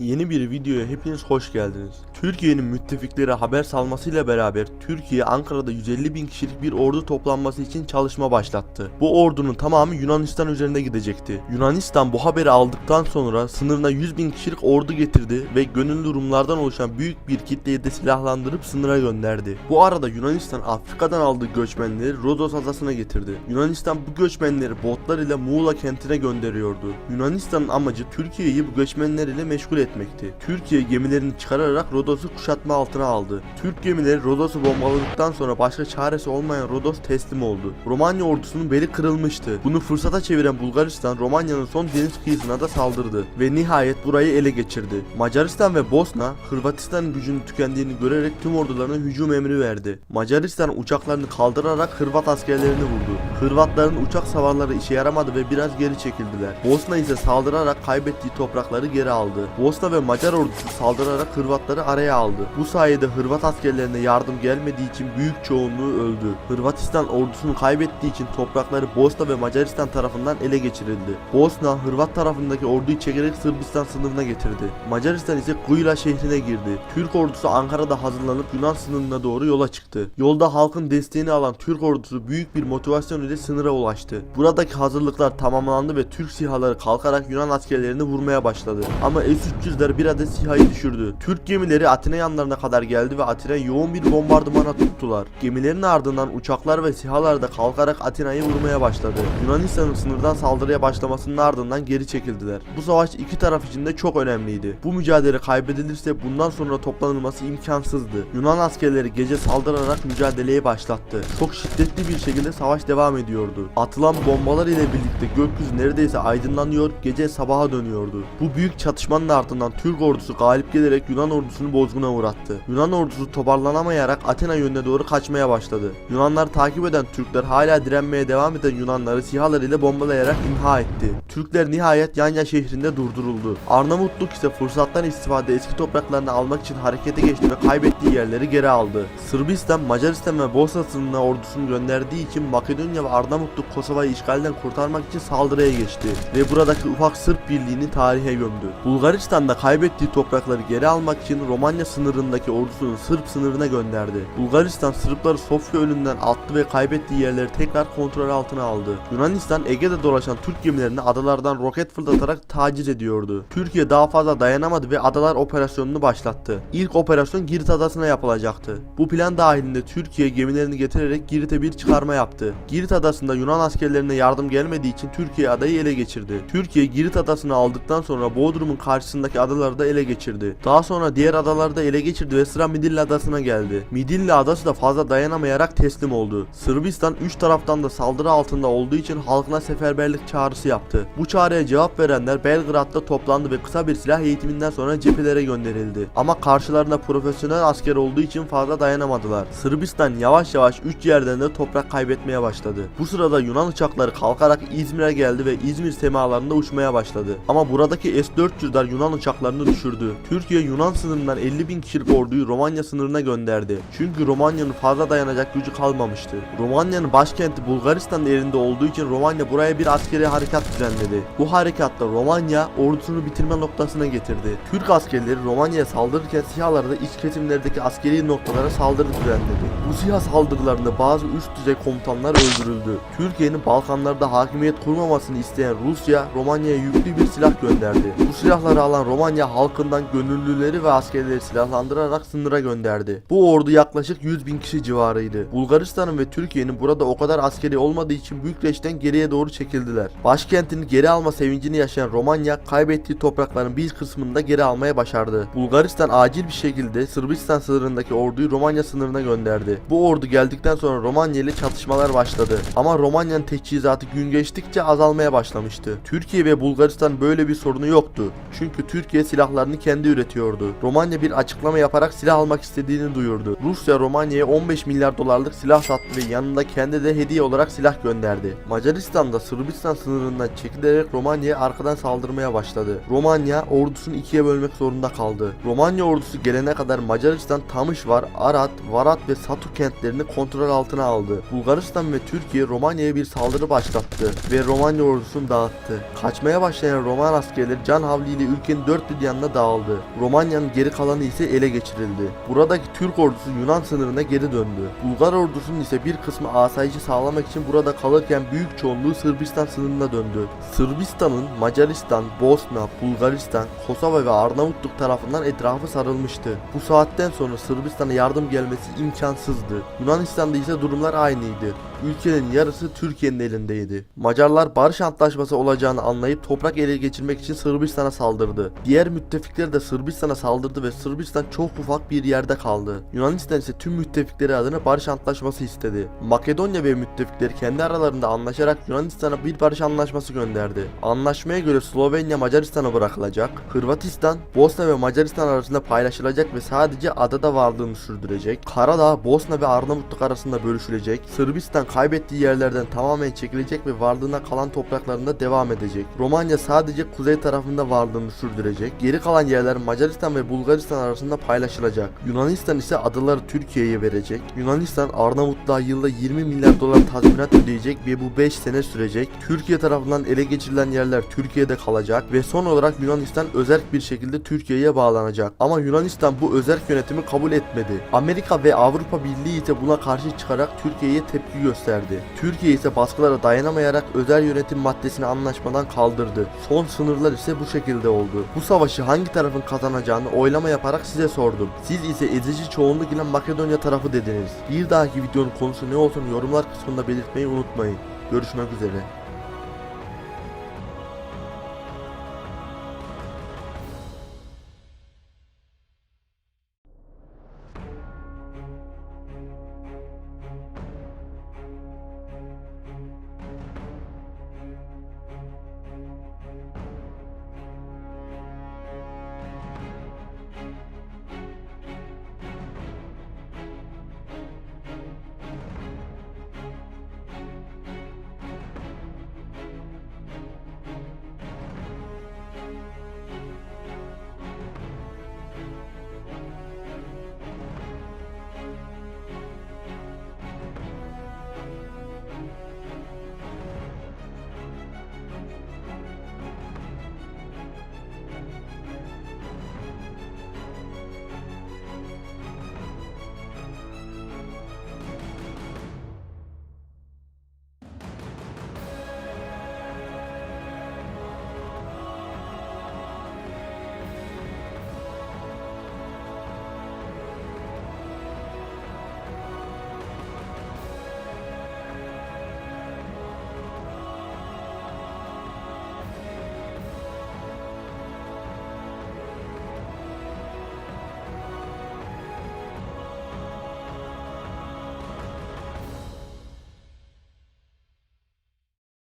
Yeni bir videoya hepiniz hoş geldiniz. Türkiye'nin müttefikleri haber salmasıyla beraber Türkiye Ankara'da 150 bin kişilik bir ordu toplanması için çalışma başlattı. Bu ordunun tamamı Yunanistan üzerinde gidecekti. Yunanistan bu haberi aldıktan sonra sınırına 100 bin kişilik ordu getirdi ve gönüllü Rumlardan oluşan büyük bir kitleyi de silahlandırıp sınıra gönderdi. Bu arada Yunanistan Afrika'dan aldığı göçmenleri Rodos adasına getirdi. Yunanistan bu göçmenleri botlar ile Muğla kentine gönderiyordu. Yunanistan'ın amacı Türkiye'yi bu göçmenler ile meşgul etmekti. Türkiye gemilerini çıkararak Rodos'u kuşatma altına aldı. Türk gemileri Rodos'u bombaladıktan sonra başka çaresi olmayan Rodos teslim oldu. Romanya ordusunun beli kırılmıştı. Bunu fırsata çeviren Bulgaristan Romanya'nın son deniz kıyısına da saldırdı ve nihayet burayı ele geçirdi. Macaristan ve Bosna Hırvatistan'ın gücünün tükendiğini görerek tüm ordularına hücum emri verdi. Macaristan uçaklarını kaldırarak Hırvat askerlerini vurdu. Hırvatların uçak savarları işe yaramadı ve biraz geri çekildiler. Bosna ise saldırarak kaybettiği toprakları geri aldı. Bosna ve Macar ordusu saldırarak Hırvatları araya aldı. Bu sayede Hırvat askerlerine yardım gelmediği için büyük çoğunluğu öldü. Hırvatistan ordusunu kaybettiği için toprakları Bosna ve Macaristan tarafından ele geçirildi. Bosna, Hırvat tarafındaki orduyu çekerek Sırbistan sınırına getirdi. Macaristan ise Kuyla şehrine girdi. Türk ordusu Ankara'da hazırlanıp Yunan sınırına doğru yola çıktı. Yolda halkın desteğini alan Türk ordusu büyük bir motivasyon ile sınıra ulaştı. Buradaki hazırlıklar tamamlandı ve Türk sihaları kalkarak Yunan askerlerini vurmaya başladı. Ama S-300'ler bir adet sihayı düşürdü. Türk gemileri Atina yanlarına kadar geldi ve Atina yoğun bir bombardımana tuttular. Gemilerin ardından uçaklar ve sihalar da kalkarak Atina'yı vurmaya başladı. Yunanistan'ın sınırdan saldırıya başlamasının ardından geri çekildiler. Bu savaş iki taraf için de çok önemliydi. Bu mücadele kaybedilirse bundan sonra toplanılması imkansızdı. Yunan askerleri gece saldırarak mücadeleyi başlattı. Çok şiddetli bir şekilde savaş devam ediyordu. Atılan bombalar ile birlikte gökyüzü neredeyse aydınlanıyor, gece sabaha dönüyordu. Bu büyük çatışmanın ardından Türk ordusu galip gelerek Yunan ordusunu bozguna uğrattı. Yunan ordusu toparlanamayarak Atina yönüne doğru kaçmaya başladı. Yunanlar takip eden Türkler hala direnmeye devam eden Yunanları sihalar bombalayarak imha etti. Türkler nihayet Yanya şehrinde durduruldu. Arnavutluk ise fırsattan istifade eski topraklarını almak için harekete geçti ve kaybettiği yerleri geri aldı. Sırbistan, Macaristan ve Bosna sınırına ordusunu gönderdiği için Makedonya ve Arnavutluk Kosova'yı işgalden kurtarmak için saldırıya geçti ve buradaki ufak Sırp birliğini tarihe gömdü. Bulgaristan'da kaybettiği toprakları geri almak için Romanya sınırındaki ordusunu Sırp sınırına gönderdi. Bulgaristan Sırpları Sofya önünden attı ve kaybettiği yerleri tekrar kontrol altına aldı. Yunanistan Ege'de dolaşan Türk gemilerini adalardan roket fırlatarak taciz ediyordu. Türkiye daha fazla dayanamadı ve adalar operasyonunu başlattı. İlk operasyon Girit adasına yapılacaktı. Bu plan dahilinde Türkiye gemilerini getirerek Girit'e bir çıkarma yaptı. Girit adasında Yunan askerlerine yardım gelmediği için Türkiye adayı ele geçirdi. Türkiye Girit adasını aldıktan sonra Bodrum'un karşısındaki adaları da ele geçirdi. Daha sonra diğer adaları da ele geçirdi ve sıra Midilli adasına geldi. Midilli adası da fazla dayanamayarak teslim oldu. Sırbistan üç taraftan da saldırı altında olduğu için halkına seferberlik çağrısı yaptı. Bu çağrıya cevap verenler Belgrad'da toplandı ve kısa bir silah eğitiminden sonra cephelere gönderildi. Ama karşılarında profesyonel asker olduğu için fazla dayanamadılar. Sırbistan yavaş yavaş 3 yerden de toprak kaybetmeye başladı. Bu sırada Yunan uçakları kalkarak İzmir'e geldi ve İzmir semalarında uçmaya başladı. Ama buradaki S-400'ler Yunan uçaklarını düşürdü. Türkiye Yunan sınırından 50 bin kişilik orduyu Romanya sınırına gönderdi. Çünkü Romanya'nın fazla dayanacak gücü kalmamıştı. Romanya'nın başkenti Bulgaristan'ın elinde olduğu için Romanya buraya bir askeri harekat düzenledi. Bu harekatta Romanya ordusunu bitirme noktasına getirdi. Türk askerleri Romanya'ya saldırırken SİHA'ları da iç kesimlerdeki askeri noktalara saldırı düzenledi. Bu SİHA saldırılarında bazı üst düzey komutanlar öldürüldü. Türkiye'nin Balkanlarda hakimiyet kurmamasını isteyen Rusya, Romanya'ya yüklü bir silah gönderdi. Bu silahları alan Romanya halkından gönüllüleri ve askerleri silahlandırarak sınıra gönderdi. Bu ordu yaklaşık 100 bin kişi civarıydı. Bulgaristan'ın ve Türkiye'nin burada o kadar askeri olmadığı için Bükreş'ten geriye doğru çekildiler. Başkentini geri alma sevincini yaşayan Romanya kaybettiği toprakların bir kısmını da geri almaya başardı. Bulgaristan acil bir şekilde Sırbistan sınırındaki orduyu Romanya sınırına gönderdi. Bu ordu geldikten sonra Romanya ile çatışmalar başladı. Ama Romanya'nın teçhizatı gün geçtikçe azalmaya başlamıştı. Türkiye ve Bulgaristan böyle bir sorunu yoktu. Çünkü Türkiye silahlarını kendi üretiyordu. Romanya Bir açıklama yaparak silah almak istediğini duyurdu. Rusya Romanya'ya 15 milyar dolarlık silah sattı ve yanında kendi de hediye olarak silah gönderdi. Macaristan da Sırbistan sınırından çekilerek Romanya'ya arkadan saldırmaya başladı. Romanya ordusunu ikiye bölmek zorunda kaldı. Romanya ordusu gelene kadar Macaristan Tamışvar, Arad, Varat ve Satu kentlerini kontrol altına aldı. Bulgaristan ve Türkiye Romanya'ya bir saldırı başlattı ve Romanya ordusunu dağıttı. Kaçmaya başlayan Roman askerleri can havliyle ülkenin dört bir yanına dağıldı. Romanya'nın geri kalanı ise ele geçirildi. Buradaki Türk ordusu Yunan sınırına geri döndü. Bulgar ordusunun ise bir kısmı asayişi sağlamak için burada kalırken büyük çoğunluğu Sırbistan sınırına döndü. Sırbistan'ın Macaristan, Bosna, Bulgaristan, Kosova ve Arnavutluk tarafından etrafı sarılmıştı. Bu saatten sonra Sırbistan'a yardım gelmesi imkansızdı. Yunanistan'da ise durumlar aynıydı. Ülkenin yarısı Türkiye'nin elindeydi. Macarlar barış antlaşması olacağını anlayıp toprak ele geçirmek için Sırbistan'a saldırdı. Diğer müttefikler de Sırbistan'a saldırdı ve Sırbistan çok ufak bir yerde kaldı. Yunanistan ise tüm müttefikleri adına barış antlaşması istedi. Makedonya ve müttefikleri kendi aralarında anlaşarak Yunanistan'a bir barış anlaşması gönderdi. Anlaşmaya göre Slovenya Macaristan'a bırakılacak, Hırvatistan, Bosna ve Macaristan arasında paylaşılacak ve sadece adada varlığını sürdürecek. Karadağ, Bosna ve Arnavutluk arasında bölüşülecek. Sırbistan kaybettiği yerlerden tamamen çekilecek ve varlığına kalan topraklarında devam edecek. Romanya sadece kuzey tarafında varlığını sürdürecek. Geri kalan yerler Macaristan ve Bulgaristan arasında paylaşılacak. Yunanistan ise adaları Türkiye'ye verecek. Yunanistan Arnavutluğa yılda 20 milyar dolar tazminat ödeyecek ve bu 5 sene sürecek. Türkiye tarafından ele geçirilen yerler Türkiye'de kalacak ve son olarak Yunanistan özerk bir şekilde Türkiye'ye bağlanacak. Ama Yunanistan bu özerk yönetimi kabul etmedi. Amerika ve Avrupa Birliği ise buna karşı çıkarak Türkiye'ye tepki gösterdi. Türkiye ise baskılara dayanamayarak özel yönetim maddesini anlaşmadan kaldırdı. Son sınırlar ise bu şekilde oldu. Bu savaşı hangi tarafın kazanacağını oylama yaparak size sordum. Siz ise ezici çoğunluk ile Makedonya tarafı dediniz. Bir dahaki videonun konusu ne olsun yorumlar kısmında belirtmeyi unutmayın. Görüşmek üzere.